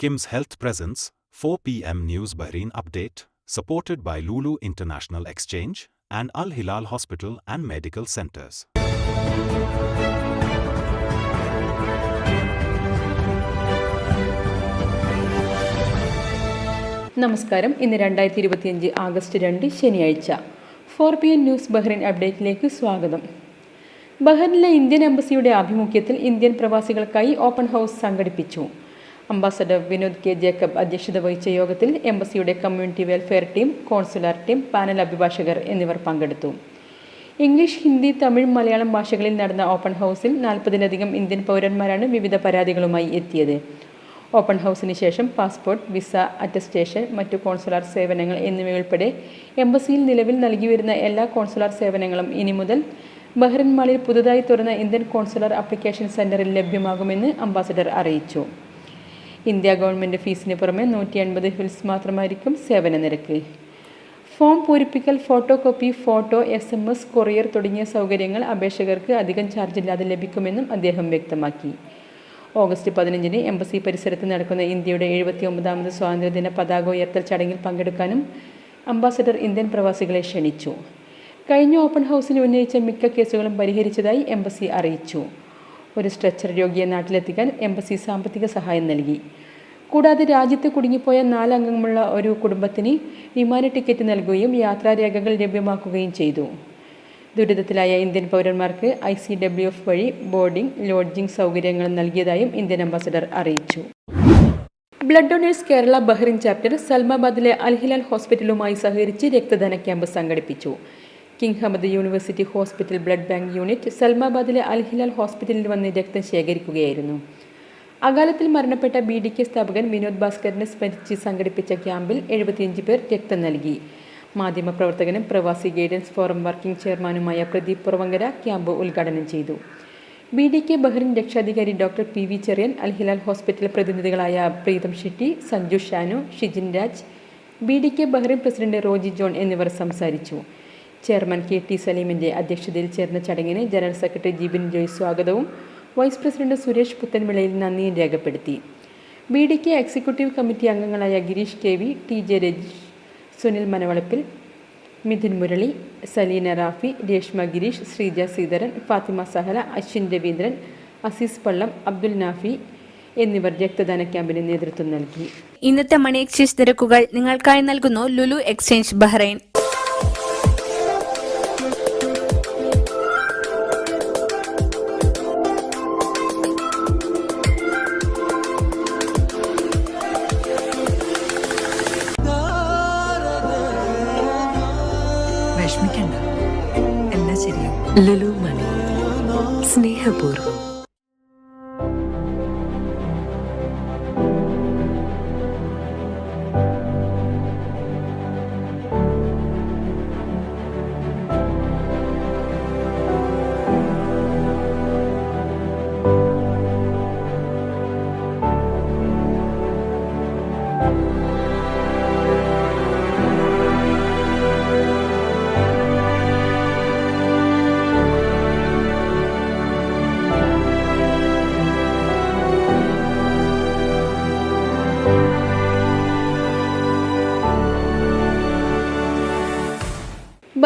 Kim's Health Presence, 4 p.m. News Bahrain Update, supported by Lulu International Exchange and Al Hilal Hospital and Medical Centers. നമസ്കാരം ഇന്ന് രണ്ടായിരത്തി ഇരുപത്തിയഞ്ച് August രണ്ട് ശനിയാഴ്ച four P M news Bahrain അപ്ഡേറ്റിലേക്ക് സ്വാഗതം ബഹ്റിനിലെ Indian എംബസിയുടെ ആഭിമുഖ്യത്തിൽ ഇന്ത്യൻ പ്രവാസികൾക്കായി ഓപ്പൺ ഹൗസ് സംഘടിപ്പിച്ചു അംബാസഡർ വിനോദ് കെ ജേക്കബ് അധ്യക്ഷത വഹിച്ച യോഗത്തിൽ എംബസിയുടെ community welfare team consular team panel അഭിഭാഷകർ എന്നിവർ പങ്കെടുത്തു. ഇംഗ്ലീഷ് ഹിന്ദി തമിഴ് മലയാളം ഭാഷകളിൽ നടന്ന ഓപ്പൺ ഹൗസിൽ നാൽപ്പതിലധികം ഇന്ത്യൻ പൗരന്മാരാണ് വിവിധ പരാതികളുമായി എത്തിയത്. ഓപ്പൺ ഹൗസിന് ശേഷം പാസ്പോർട്ട് വിസ അറ്റസ്റ്റേഷൻ മറ്റു കോൺസുലാർ സേവനങ്ങൾ എന്നിവയുൾപ്പെടെ എംബസിയിൽ നിലവിൽ നൽകി വരുന്ന എല്ലാ കോൺസുലാർ സേവനങ്ങളും ഇനി മുതൽ ബഹ്റിൻ മാളിൽ പുതുതായി തുറന്ന ഇന്ത്യൻ കോൺസുലർ അപ്ലിക്കേഷൻ സെന്ററിൽ ലഭ്യമാകുമെന്ന് അംബാസഡർ അറിയിച്ചു. ഇന്ത്യ ഗവൺമെന്റ് ഫീസിന് പുറമെ നൂറ്റി എൺപത് ഹിൽസ് മാത്രമായിരിക്കും സേവന നിരക്ക്. Form പൂരിപ്പിക്കൽ photo copy photo S M S courier തുടങ്ങിയ സൗകര്യങ്ങൾ അപേക്ഷകർക്ക് അധികം ചാർജ് ഇല്ലാതെ ലഭിക്കുമെന്നും അദ്ദേഹം വ്യക്തമാക്കി. ഓഗസ്റ്റ് പതിനഞ്ചിന് എംബസി പരിസരത്ത് നടക്കുന്ന ഇന്ത്യയുടെ എഴുപത്തി ഒമ്പതാമത് സ്വാതന്ത്ര്യദിന പതാക ഉയർത്തൽ ചടങ്ങിൽ പങ്കെടുക്കാനും അംബാസഡർ ഇന്ത്യൻ പ്രവാസികളെ ക്ഷണിച്ചു. കഴിഞ്ഞ ഓപ്പൺ ഹൗസിൽ ഉന്നയിച്ച മിക്ക കേസുകളും പരിഹരിച്ചതായി എംബസി അറിയിച്ചു. ഒരു സ്ട്രെച്ചർ രോഗിയെ നാട്ടിലെത്തിക്കാൻ എംബസി സാമ്പത്തിക സഹായം നൽകി. കൂടാതെ രാജ്യത്ത് കുടുങ്ങിപ്പോയ നാലംഗങ്ങളുള്ള ഒരു കുടുംബത്തിന് വിമാന ടിക്കറ്റ് നൽകുകയും യാത്രാരേഖകൾ ലഭ്യമാക്കുകയും ചെയ്തു. ദുരിതത്തിലായ ഇന്ത്യൻ പൗരന്മാർക്ക് ഐ സി ഡബ്ല്യു എഫ് വഴി ബോർഡിംഗ് ലോഡ്ജിംഗ് സൗകര്യങ്ങൾ നൽകിയതായും ഇന്ത്യൻ അംബാസഡർ അറിയിച്ചു. Blood donors Kerala Bahrain chapter സൽമാബാദിലെ Al Hilal ഹോസ്പിറ്റലുമായി സഹകരിച്ച് രക്തദാന ക്യാമ്പ് സംഘടിപ്പിച്ചു. King Hamad University Hospital blood bank unit സൽമാബാദിലെ Al Hilal ഹോസ്പിറ്റലിൽ വന്ന് രക്തം ശേഖരിക്കുകയായിരുന്നു. അകാലത്തിൽ മരണപ്പെട്ട ബി ഡി കെ സ്ഥാപകൻ വിനോദ് ഭാസ്കറിനെ സ്മരിച്ച് സംഘടിപ്പിച്ച ക്യാമ്പിൽ എഴുപത്തിയഞ്ച് പേർ രക്തം നൽകി. മാധ്യമപ്രവർത്തകനും പ്രവാസി ഗൈഡൻസ് ഫോറം വർക്കിംഗ് ചെയർമാനുമായ പ്രദീപ് പുറവങ്കര ക്യാമ്പ് ഉദ്ഘാടനം ചെയ്തു. ബി ഡി കെ ബഹ്റിൻ രക്ഷാധികാരി doctor P V Cherian Al Hilal hospital പ്രതിനിധികളായ Preetham Shetty Sanju Shanu Shijin Raj B D K Bahrain president Roji John എന്നിവർ സംസാരിച്ചു. ചെയർമാൻ കെ ടി സലീമിന്റെ അധ്യക്ഷതയിൽ ചേർന്ന ചടങ്ങിന് general secretary Jibin Joy സ്വാഗതവും വൈസ് പ്രസിഡന്റ് സുരേഷ് പുത്തൻവിളയിൽ നന്ദിയും രേഖപ്പെടുത്തി. B D K executive committee അംഗങ്ങളായ Girish K V T J Rajeesh Sunil Manavalappil Midhun Murali Saleena Rafi Reshma Girish Sreeja Sreedharan Fathima Sahala Ashwin Raveendran Azeez Pallam Abdul Nafi എന്നിവർ രക്തദാന ക്യാമ്പിന് നേതൃത്വം നൽകി. ഇന്നത്തെ money exchange നിരക്കുകൾ നിങ്ങൾക്കായി നൽകുന്നു ലുലു എക്സ്ചേഞ്ച് ബഹ്റൈൻ. ശരിയാവും Lulu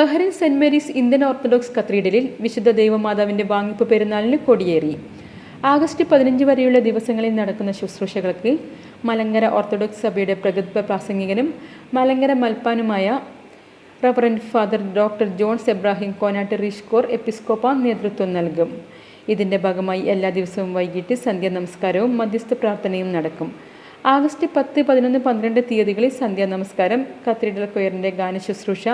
Bahrain Saint Mary's Indian Orthodox കത്തീഡ്രലിൽ വിശുദ്ധ ദൈവമാതാവിന്റെ വാങ്ങിപ്പ് പെരുന്നാളിന് കൊടിയേറി. ആഗസ്റ്റ് പതിനഞ്ച് വരെയുള്ള ദിവസങ്ങളിൽ നടക്കുന്ന ശുശ്രൂഷകൾക്ക് മലങ്കര ഓർത്തഡോക്സ് സഭയുടെ പ്രഗത്ഭ പ്രാസംഗികനും Malankara മൽപ്പാനുമായ reverend father doctor Johns Abraham Konat റിഷ്കോർ എപ്പിസ്കോപ്പ നേതൃത്വം നൽകും. ഇതിന്റെ ഭാഗമായി എല്ലാ ദിവസവും വൈകിട്ട് സന്ധ്യാ നമസ്കാരവും മധ്യസ്ഥ പ്രാർത്ഥനയും നടക്കും. ആഗസ്റ്റ് പത്ത് പതിനൊന്ന് പന്ത്രണ്ട് തീയതികളിൽ സന്ധ്യാ നമസ്കാരം കത്തീഡ്രൽ കൊയറിന്റെ ഗാന ശുശ്രൂഷ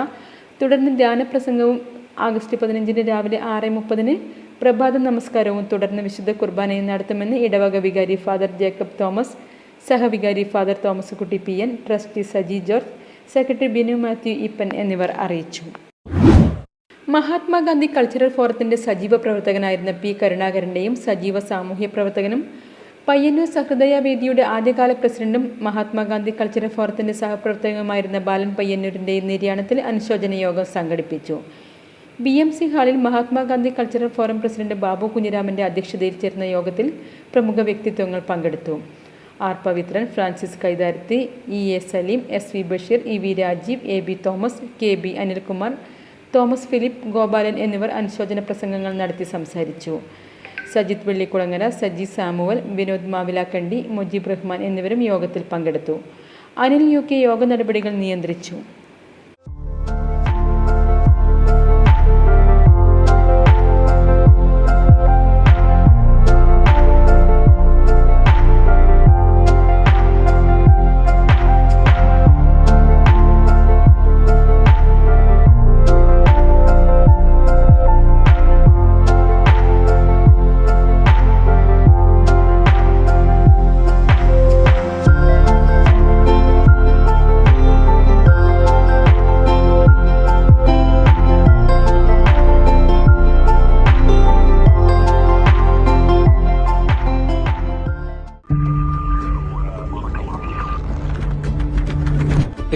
തുടർന്ന് ധ്യാനപ്രസംഗവും ആഗസ്റ്റ് പതിനഞ്ചിന് രാവിലെ ആറ് മുപ്പതിന് പ്രഭാത നമസ്കാരവും തുടർന്ന് വിശുദ്ധ കുർബാനയും നടത്തുമെന്ന് ഇടവക വികാരി father Jacob Thomas സഹവികാരി father Thomas Kutty P N trustee Saji George secretary Binu Mathew Eapen എന്നിവർ അറിയിച്ചു. മഹാത്മാഗാന്ധി കൾച്ചറൽ ഫോറത്തിന്റെ സജീവ പ്രവർത്തകനായിരുന്ന പി കരുണാകരന്റെയും സജീവ സാമൂഹ്യ പ്രവർത്തകനും പയ്യന്നൂർ സഹൃദയ വേദിയുടെ ആദ്യകാല പ്രസിഡന്റും മഹാത്മാഗാന്ധി കൾച്ചറൽ ഫോറത്തിന്റെ സഹപ്രവർത്തകനുമായിരുന്ന ബാലൻ പയ്യന്നൂരിന്റെ നിര്യാണത്തിൽ അനുശോചന യോഗം സംഘടിപ്പിച്ചു. ബി എം സി ഹാളിൽ Mahatma Gandhi cultural forum president Babu കുഞ്ഞിരാമന്റെ അധ്യക്ഷതയിൽ ചേർന്ന യോഗത്തിൽ പ്രമുഖ വ്യക്തിത്വങ്ങൾ പങ്കെടുത്തു. R Pavithran Francis Kaitharathi E A Saleem S V Basheer E V Rajeev A B Thomas K B Anilkumar Thomas Philip Gopalan എന്നിവർ അനുശോചന പ്രസംഗങ്ങൾ നടത്തി സംസാരിച്ചു. സജിത് വെള്ളിക്കുളങ്ങര സജി സാമുവൽ വിനോദ് മാവിലാക്കണ്ടി മുജീബ് റഹ്മാൻ എന്നിവരും യോഗത്തിൽ പങ്കെടുത്തു. അനിൽ യു കെ യോഗ നടപടികൾ നിയന്ത്രിച്ചു.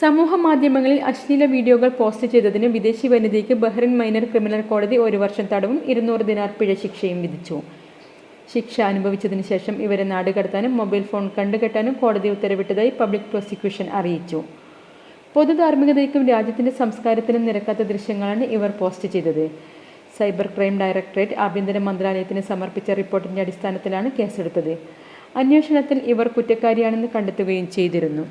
സമൂഹ മാധ്യമങ്ങളിൽ അശ്ലീല വീഡിയോകൾ പോസ്റ്റ് ചെയ്തതിന് വിദേശി വനിതയ്ക്ക് ബഹ്റിൻ മൈനർ ക്രിമിനൽ കോടതി ഒരു വർഷം തടവും ഇരുന്നൂറ് ദിനാർ പിഴ ശിക്ഷയും വിധിച്ചു. ശിക്ഷ അനുഭവിച്ചതിന് ശേഷം ഇവരെ നാടുകടത്താനും മൊബൈൽ ഫോൺ കണ്ടുകെട്ടാനും കോടതി ഉത്തരവിട്ടതായി പബ്ലിക് പ്രോസിക്യൂഷൻ അറിയിച്ചു. പൊതുധാർമ്മികതയ്ക്കും രാജ്യത്തിന്റെ സംസ്കാരത്തിനും നിരക്കാത്ത ദൃശ്യങ്ങളാണ് ഇവർ പോസ്റ്റ് ചെയ്തത്. സൈബർ ക്രൈം ഡയറക്ടറേറ്റ് ആഭ്യന്തര മന്ത്രാലയത്തിന് സമർപ്പിച്ച റിപ്പോർട്ടിന്റെ അടിസ്ഥാനത്തിലാണ് കേസെടുത്തത്. അന്വേഷണത്തിൽ ഇവർ കുറ്റക്കാരിയാണെന്ന് കണ്ടെത്തുകയും ചെയ്തിരുന്നു.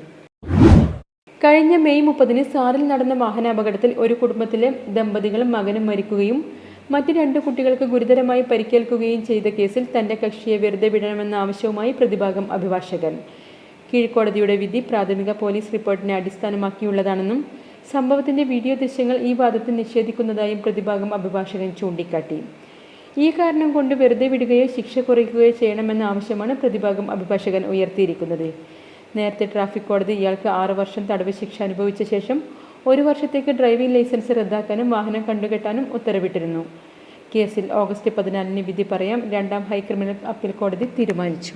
കഴിഞ്ഞ മെയ് മുപ്പതിന് സാറിൽ നടന്ന വാഹനാപകടത്തിൽ ഒരു കുടുംബത്തിലെ ദമ്പതികളും മകനും മരിക്കുകയും മറ്റ് രണ്ട് കുട്ടികൾക്ക് ഗുരുതരമായി പരിക്കേൽക്കുകയും ചെയ്ത കേസിൽ തന്റെ കക്ഷിയെ വെറുതെ വിടണമെന്ന ആവശ്യവുമായി പ്രതിഭാഗം അഭിഭാഷകൻ. കീഴ്ക്കോടതിയുടെ വിധി പ്രാഥമിക പോലീസ് റിപ്പോർട്ടിനെ അടിസ്ഥാനമാക്കിയുള്ളതാണെന്നും സംഭവത്തിന്റെ വീഡിയോ ദൃശ്യങ്ങൾ ഈ വാദത്തിൽ നിഷേധിക്കുന്നതായും പ്രതിഭാഗം അഭിഭാഷകൻ ചൂണ്ടിക്കാട്ടി. ഈ കാരണം കൊണ്ട് വെറുതെ വിടുകയോ ശിക്ഷ കുറയ്ക്കുകയോ ചെയ്യണമെന്ന ആവശ്യമാണ് പ്രതിഭാഗം അഭിഭാഷകൻ ഉയർത്തിയിരിക്കുന്നത്. നേരത്തെ ട്രാഫിക് കോടതി ഇയാൾക്ക് ആറു വർഷം തടവ് ശിക്ഷ അനുഭവിച്ച ശേഷം ഒരു വർഷത്തേക്ക് ഡ്രൈവിംഗ് ലൈസൻസ് റദ്ദാക്കാനും വാഹനം കണ്ടുകെട്ടാനും ഉത്തരവിട്ടിരുന്നു. കേസിൽ ഓഗസ്റ്റ് പതിനാലിന് വിധി പറയാൻ രണ്ടാം ഹൈക്രിമിനൽ അപ്പീൽ കോടതി തീരുമാനിച്ചു.